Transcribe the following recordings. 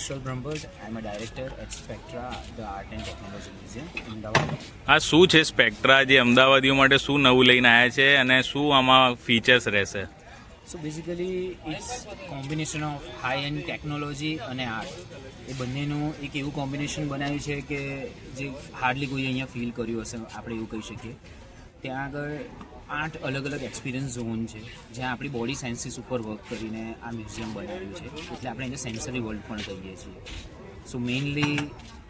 Kushal Brahmbhatt. I'm a director at Spectra, the Art and Technology Museum, Ahmedabad. આ શું છે સ્પેક્ટ્રા જે અમદાવાદીઓ માટે શું નવું લઈને આવ્યા છે અને શું આમાં ફીચર્સ રહેશે So basically, it's combination of high-end technology અને art. એ બંનેનું એક એવું કોમ્બિનેશન બનાવ્યું છે કે જે હાર્ડલી કોઈ અહીંયા ફીલ કર્યું હશે આપણે એવું કહી શકીએ ત્યાં આગળ આઠ અલગ અલગ એક્સપિરિયન્સ ઝોન છે જ્યાં આપણી બોડી સાયન્સીસ ઉપર વર્ક કરીને આ મ્યુઝિયમ બનાવ્યું છે. એટલે આપણે એને સેન્સરી વર્લ્ડ પણ કહીએ છીએ. સો મેઇનલી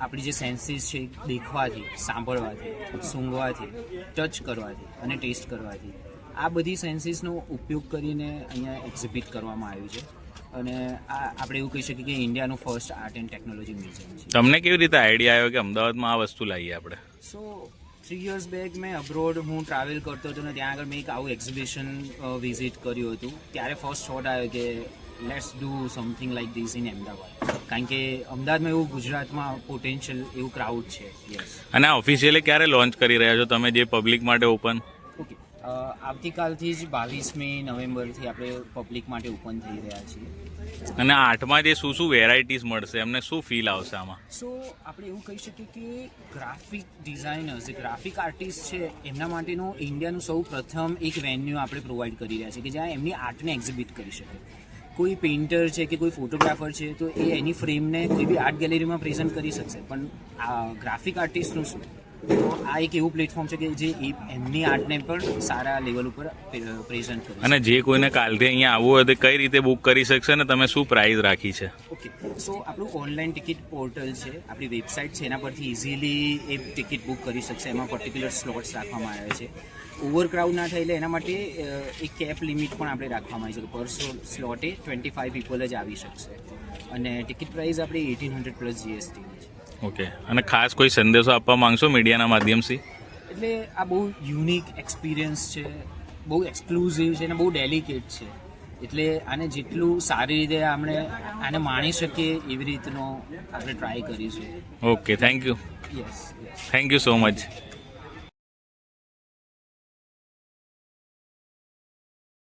આપણી જે સેન્સીસ છે એ દેખવાથી સાંભળવાથી સૂંઘવાથી ટચ કરવાથી અને ટેસ્ટ કરવાથી આ બધી સેન્સીસનો ઉપયોગ કરીને અહીંયા એક્ઝિબિટ કરવામાં આવ્યું છે. અને આ આપણે એવું કહી શકીએ કે ઇન્ડિયાનું first art and technology museum છે. તમને કેવી રીતે આઈડિયા આવ્યો કે અમદાવાદમાં આ વસ્તુ લાવીએ આપણે? સો થ્રી યર્સ બેક મેં અબ્રોડ હું ટ્રાવેલ કરતો હતો ને ત્યાં આગળ મેં એક આવું એક્ઝિબિશન વિઝિટ કર્યું હતું. ત્યારે ફર્સ્ટ થોટ આવ્યો કે let's do something like this in Ahmedabad કારણ કે અમદાવાદમાં એવું ગુજરાતમાં પોટેન્શિયલ એવું ક્રાઉડ છે. યસ અને આ ઓફિશિયલી ક્યારે લોન્ચ કરી રહ્યા છો તમે જે પબ્લિક માટે ઓપન આવતીકાલથી જ બાવીસમી નવેમ્બરથી આપણે પબ્લિક માટે ઓપન થઈ રહ્યા છીએ. અને આઠમાં જે શું શું વેરાયટીઝ મળશે? એમને શું ફીલ આવશે આમાં? સો આપણે એવું કહી શકીએ કે ગ્રાફિક ડિઝાઇનર્સ જે ગ્રાફિક આર્ટિસ્ટ છે એમના માટેનું ઇન્ડિયાનું સૌ પ્રથમ એક વેન્યુ આપણે પ્રોવાઈડ કરી રહ્યા છીએ કે જ્યાં એમની આર્ટને એક્ઝિબિટ કરી શકે. કોઈ પેઇન્ટર છે કે કોઈ ફોટોગ્રાફર છે તો એ એની ફ્રેમને કોઈ બી આર્ટ ગેલેરીમાં પ્રેઝન્ટ કરી શકશે. પણ આ ગ્રાફિક આર્ટિસ્ટનું શું? તો આ એક એવું પ્લેટફોર્મ છે કે જે એમની આર્ટને પણ સારા લેવલ ઉપર પ્રેઝન્ટ કરે અને જે કોઈને કાલથી અહીંયા આવવું હોય તો કઈ રીતે બુક કરી શકશે ને તમે શું પ્રાઇસ રાખી છે? ઓકે સો આપણું ઓનલાઈન ટિકિટ પોર્ટલ છે આપણી વેબસાઇટ છે એના પરથી ઇઝીલી એ ટિકિટ બુક કરી શકશે. એમાં પર્ટિક્યુલર સ્લોટ્સ રાખવામાં આવ્યા છે. ઓવરક્રાઉડ ના થાય એટલે એના માટે એક કેપ લિમિટ પણ આપણે રાખવામાં આવી છે પર સ્લોટે ટ્વેન્ટી ફાઈવ પીપલ જ આવી શકશે. અને ટિકિટ પ્રાઇસ આપણી eighteen hundred plus GST okay અને ખાસ કોઈ સંદેશો આપવા માંગશો મીડિયાના માધ્યમથી? એટલે આ બહુ યુનિક એક્સપિરિયન્સ છે બહુ એક્સક્લુઝિવ છે અને બહુ ડેલિકેટ છે. એટલે આને જેટલું સારી રીતે આપણે આને માણી શકીએ એવી રીતનો આપણે ટ્રાય કરીશું. Okay thank you yes yes thank you so much